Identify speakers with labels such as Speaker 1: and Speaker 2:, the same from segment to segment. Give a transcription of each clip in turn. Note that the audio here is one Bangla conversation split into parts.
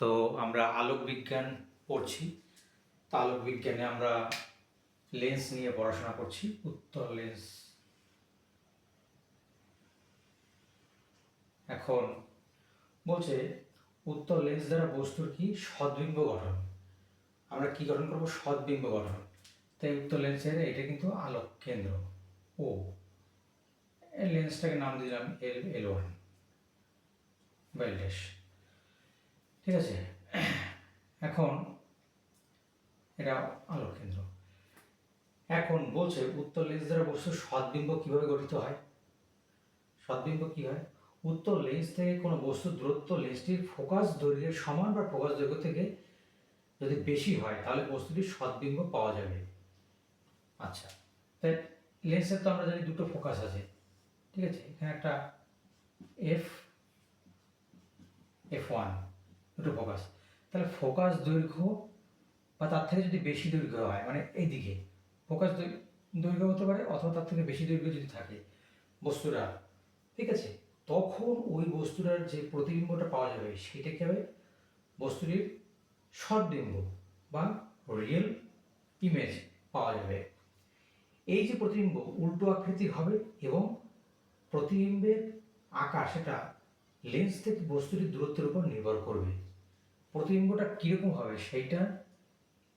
Speaker 1: তো আমরা আলোক বিজ্ঞান পড়ছি। তো আলোক বিজ্ঞানে আমরা লেন্স নিয়ে পড়াশোনা করছি, উত্তর লেন্স এখন বলছে উত্তর লেন্স দ্বারা বস্তুর কি সদ্বিম্ব গঠন? আমরা কি গঠন করব? সদ্বিম্ব গঠন। তাই উত্তর লেন্সের এটা কিন্তু আলোক কেন্দ্র। ও লেন্সটাকে নাম দিলাম এল এল ওয়ান বাইল ঠিক আছে? এখন এটা আলোক কেন্দ্র। এখন বলছে উত্তর লেন্স দ্বারা বস্তু সদ্বিম্ব কীভাবে গঠিত হয়? সদ্বিম্ব কী হয়? উত্তর লেন্স থেকে কোনো বস্তুর দূরত্ব লেন্সটির ফোকাস দৈর্ঘ্যের সমান বা ফোকাস দৈর্ঘ্য থেকে যদি বেশি হয়, তাহলে বস্তুটির সদ্বিম্ব পাওয়া যাবে। আচ্ছা তাই লেন্সের তো আমরা জানি দুটো ফোকাস আছে। ঠিক আছে, এখানে একটা এফ এফ ওয়ান দুটো ফোকাস তাহলে ফোকাস দৈর্ঘ্য বা তার থেকে যদি বেশি দৈর্ঘ্য হয় মানে এইদিকে ফোকাস দৈর্ঘ্য হতে পারে অথবা তার থেকে বেশি দৈর্ঘ্য যদি থাকে বস্তুটা, ঠিক আছে? তখন ওই বস্তুটার যে প্রতিবিম্বটা পাওয়া যাবে, সেটা কি হবে? বস্তুটির সদ্বিম্ব বা রিয়েল ইমেজ পাওয়া যাবে। এই যে প্রতিবিম্ব, উল্টো আকৃতি হবে এবং প্রতিবিম্বের আকার সেটা লেন্স থেকে বস্তুটির দূরত্বের উপর নির্ভর করবে। প্রতিবিম্বটা কীরকম হবে সেইটা?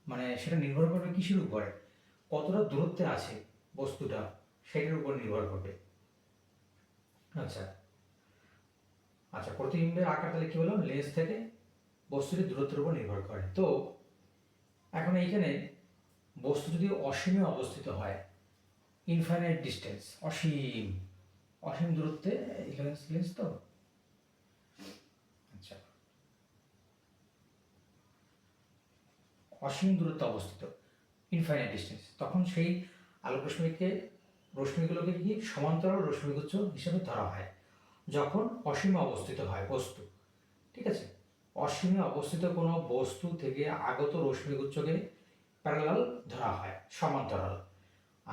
Speaker 1: মানে সেটা নির্ভর করবে কিসের উপরে? কতটা দূরত্বে আছে বস্তুটা সেটার উপর নির্ভর করবে। আচ্ছা। আচ্ছা প্রতিবিম্বের আকার তাহলে কি বললাম? লেন্স থেকে বস্তুটির দূরত্বের উপর নির্ভর করে। তো এখন এইখানে বস্তু যদি অসীমে অবস্থিত হয় ইনফাইনাইট ডিস্টেন্স অসীম অসীম দূরত্বে, এখানে লেন্স তো আচ্ছা অসীম দূরত্বে অবস্থিত ইনফাইনাইট ডিস্টেন্স তখন সেই আলোক রশ্মিকে রশ্মিগুলোকে কি সমান্তরাল রশ্মিগুচ্ছ হিসেবে ধরা হয়, যখন অসীমে অবস্থিত হয় বস্তু। ঠিক আছে? অসীমে অবস্থিত কোনো বস্তু থেকে আগত রশ্মিগুচ্ছকে প্যারালাল ধরা হয়, সমান্তরাল।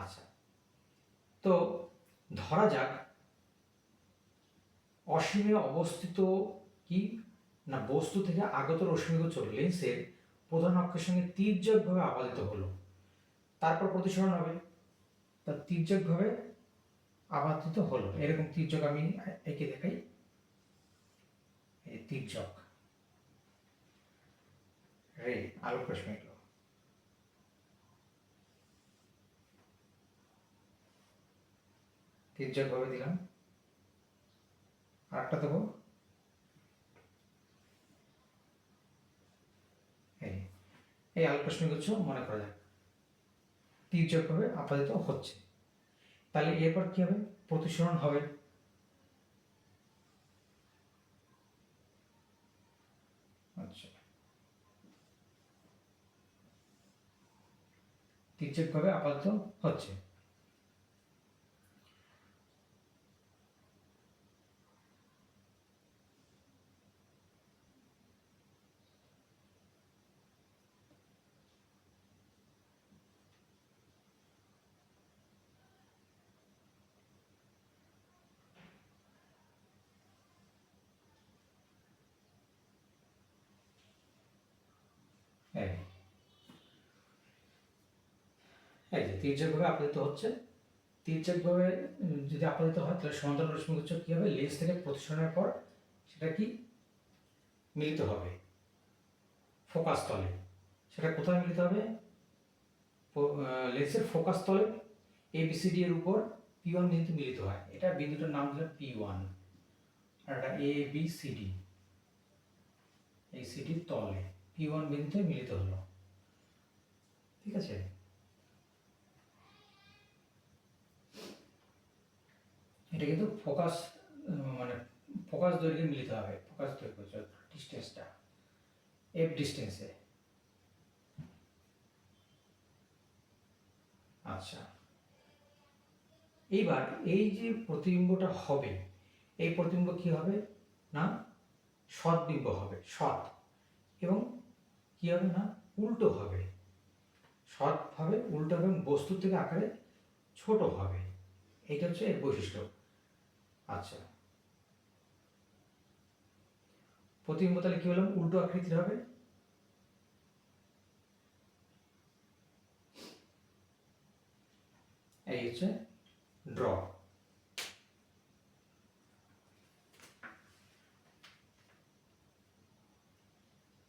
Speaker 1: আচ্ছা। তো ধরা যাক, অসীমে অবস্থিত কি? না, বস্তু থেকে আগত রশ্মিগুচ্ছ লেন্সের প্রধান অক্ষের সঙ্গে তীর্যকভাবে আপাদিত হলো। তারপর প্রতিসরণ হবে। তা তীর্যকভাবে আপাদিত হলো। এরকম তীর্যক আমি এঁকে দেখাই। তীর্যক। রে আলোক রশ্মি এলো। তীর্যকভাবে দিলাম। আরেকটা দেবো এই এই আলোক রশ্মিগুচ্ছ মনে করা যাক তীর্যকভাবে আপাতত হচ্ছে। তাহলে এরপর কি হবে? প্রতিসরণ হবে। আচ্ছা। তীর্যকভাবে আপাতত হচ্ছে এই এই যে তীর্যকভাবে আপাদিত হচ্ছে। তীর্যকভাবে যদি আপাদিত হয়, তাহলে সমান্তরাল রশ্মিগুচ্ছ কী হবে? লেন্স থেকে প্রতিসরণের পর সেটা কি? মিলিত হবে। ফোকাস তলে। সেটা কোথায় মিলিত হবে? লেন্সের ফোকাস তলে। এবিসিডি এর উপর পি ওয়ান বিন্দু মিলিত হয়, এটা বিন্দুটার নাম দিলাম পি ওয়ান আর এটা এ বি সি ডি এই সিডির তলে। পি ওয়ান বিন্দুতে মিলিত হলো। ঠিক আছে? এটা কিন্তু ফোকাস মানে ফোকাস দৈর্ঘ্যে মিলিত হবে, ফোকাস দৈর্ঘ্য ডিস্টেন্সটা এফ ডিস্টেন্সে আচ্ছা। এইবার এই যে প্রতিবিম্বটা হবে, এই প্রতিবিম্ব কি হবে? না সৎবিম্ব হবে, সৎ। এবং কি হবে না? উল্টো হবে। সৎ হবে, উল্টো হবে, এবং বস্তুর থেকে আকারে ছোট হবে। এইটা হচ্ছে এর বৈশিষ্ট্য। আচ্ছা। প্রতিবিম্ব তাহলে কি বললাম উল্টো আকৃতির হবে। এই হচ্ছে ড্র